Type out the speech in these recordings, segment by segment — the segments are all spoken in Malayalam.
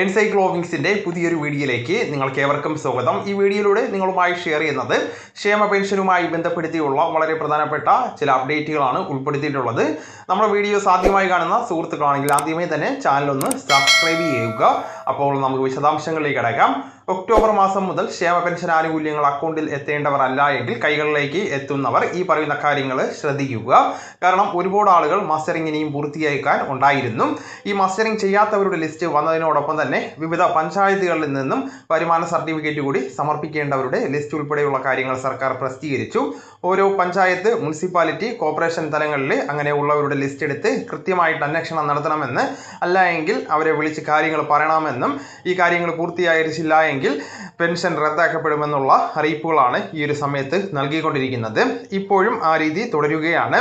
എൻസൈക്ലോവിങ്സിന്റെ പുതിയൊരു വീഡിയോയിലേക്ക് നിങ്ങൾക്ക് ഏവർക്കും സ്വാഗതം. ഈ വീഡിയോയിലൂടെ നിങ്ങളുമായി ഷെയർ ചെയ്യുന്നത് ക്ഷേമ പെൻഷനുമായി ബന്ധപ്പെടുത്തിയുള്ള വളരെ പ്രധാനപ്പെട്ട ചില അപ്ഡേറ്റുകളാണ് ഉൾപ്പെടുത്തിയിട്ടുള്ളത്. നമ്മുടെ വീഡിയോസ് ആദ്യമായി കാണുന്ന സുഹൃത്തുക്കളാണെങ്കിൽ ആദ്യമേ തന്നെ ചാനലൊന്ന് സബ്സ്ക്രൈബ് ചെയ്യുക. അപ്പോൾ നമുക്ക് വിശദാംശങ്ങളിലേക്ക് കിടക്കാം. ഒക്ടോബർ മാസം മുതൽ ക്ഷേമ പെൻഷൻ ആനുകൂല്യങ്ങൾ അക്കൗണ്ടിൽ എത്തേണ്ടവർ അല്ല എങ്കിൽ കൈകളിലേക്ക് എത്തുന്നവർ ഈ പറയുന്ന കാര്യങ്ങൾ ശ്രദ്ധിക്കുക. കാരണം ഒരുപാട് ആളുകൾ മസ്റ്ററിംഗ് ഇനിയും പൂർത്തിയാക്കാൻ ഉണ്ടായിരുന്നു. ഈ മസ്റ്ററിംഗ് ചെയ്യാത്തവരുടെ ലിസ്റ്റ് വന്നതിനോടൊപ്പം തന്നെ വിവിധ പഞ്ചായത്തുകളിൽ നിന്നും വരുമാന സർട്ടിഫിക്കറ്റ് കൂടി സമർപ്പിക്കേണ്ടവരുടെ ലിസ്റ്റ് ഉൾപ്പെടെയുള്ള കാര്യങ്ങൾ സർക്കാർ പ്രസിദ്ധീകരിച്ചു. ഓരോ പഞ്ചായത്ത് മുനിസിപ്പാലിറ്റി കോർപ്പറേഷൻ തലങ്ങളിൽ അങ്ങനെയുള്ളവരുടെ ലിസ്റ്റ് എടുത്ത് കൃത്യമായിട്ട് അന്വേഷണം നടത്തണമെന്ന് അല്ല എങ്കിൽ അവരെ വിളിച്ച് കാര്യങ്ങൾ പറയണമെന്നും ഈ കാര്യങ്ങൾ പൂർത്തിയായിരിച്ചില്ല എങ്കിൽ പെൻഷൻ റദ്ദാക്കപ്പെടുമെന്നുള്ള അറിയിപ്പുകളാണ് ഈ ഒരു സമയത്ത് നൽകിക്കൊണ്ടിരിക്കുന്നത്. ഇപ്പോഴും ആ രീതി തുടരുകയാണ്.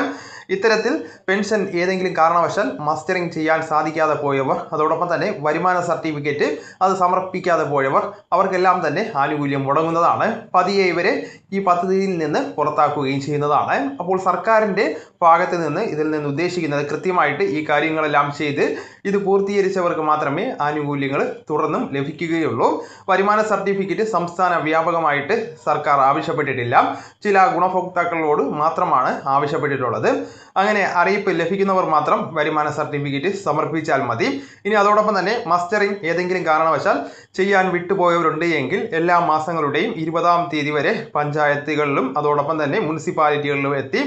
ഇത്തരത്തിൽ പെൻഷൻ ഏതെങ്കിലും കാരണവശാൽ മസ്റ്ററിംഗ് ചെയ്യാൻ സാധിക്കാതെ പോയവർ അതോടൊപ്പം തന്നെ വരുമാന സർട്ടിഫിക്കറ്റ് അത് സമർപ്പിക്കാതെ പോയവർ അവർക്കെല്ലാം തന്നെ ആനുകൂല്യം മുടങ്ങുന്നതാണ്. പതിയെ ഇവരെ ഈ പദ്ധതിയിൽ നിന്ന് പുറത്താക്കുകയും ചെയ്യുന്നതാണ്. അപ്പോൾ സർക്കാരിന്റെ ഭാഗത്ത് നിന്ന് ഇതിൽ നിന്ന് ഉദ്ദേശിക്കുന്നത് കൃത്യമായിട്ട് ഈ കാര്യങ്ങളെല്ലാം ചെയ്ത് ഇത് പൂർത്തീകരിച്ചവർക്ക് മാത്രമേ ആനുകൂല്യങ്ങൾ തുടർന്നും ലഭിക്കുകയുള്ളൂ. വരുമാന സർട്ടിഫിക്കറ്റ് സംസ്ഥാന വ്യാപകമായിട്ട് സർക്കാർ ആവശ്യപ്പെട്ടിട്ടില്ല. ചില ഗുണഭോക്താക്കളോട് മാത്രമാണ് ആവശ്യപ്പെട്ടിട്ടുള്ളത്. അങ്ങനെ അറിയിപ്പ് ലഭിക്കുന്നവർ മാത്രം വരുമാന സർട്ടിഫിക്കറ്റ് സമർപ്പിച്ചാൽ മതി. ഇനി അതോടൊപ്പം തന്നെ മസ്റ്ററിംഗ് ഏതെങ്കിലും കാരണവശാൽ ചെയ്യാൻ വിട്ടുപോയവരുണ്ട് എങ്കിൽ എല്ലാ മാസങ്ങളുടെയും ഇരുപതാം തീയതി വരെ പഞ്ചായത്തുകളിലും അതോടൊപ്പം തന്നെ മുനിസിപ്പാലിറ്റികളിലും എത്തി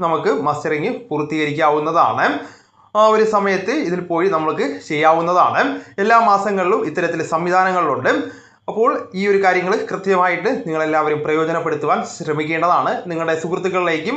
നമുക്ക് മസ്റ്ററിംഗ് പൂർത്തീകരിക്കാവുന്നതാണ്. ആ ഒരു സമയത്ത് ഇതിൽ പോയി നമ്മൾക്ക് ചെയ്യാവുന്നതാണ്. എല്ലാ മാസങ്ങളിലും ഇത്തരത്തിൽ സംവിധാനങ്ങളുണ്ട്. അപ്പോൾ ഈ ഒരു കാര്യങ്ങൾ കൃത്യമായിട്ട് നിങ്ങളെല്ലാവരും പ്രയോജനപ്പെടുത്തുവാൻ ശ്രമിക്കേണ്ടതാണ്. നിങ്ങളുടെ സുഹൃത്തുക്കളിലേക്കും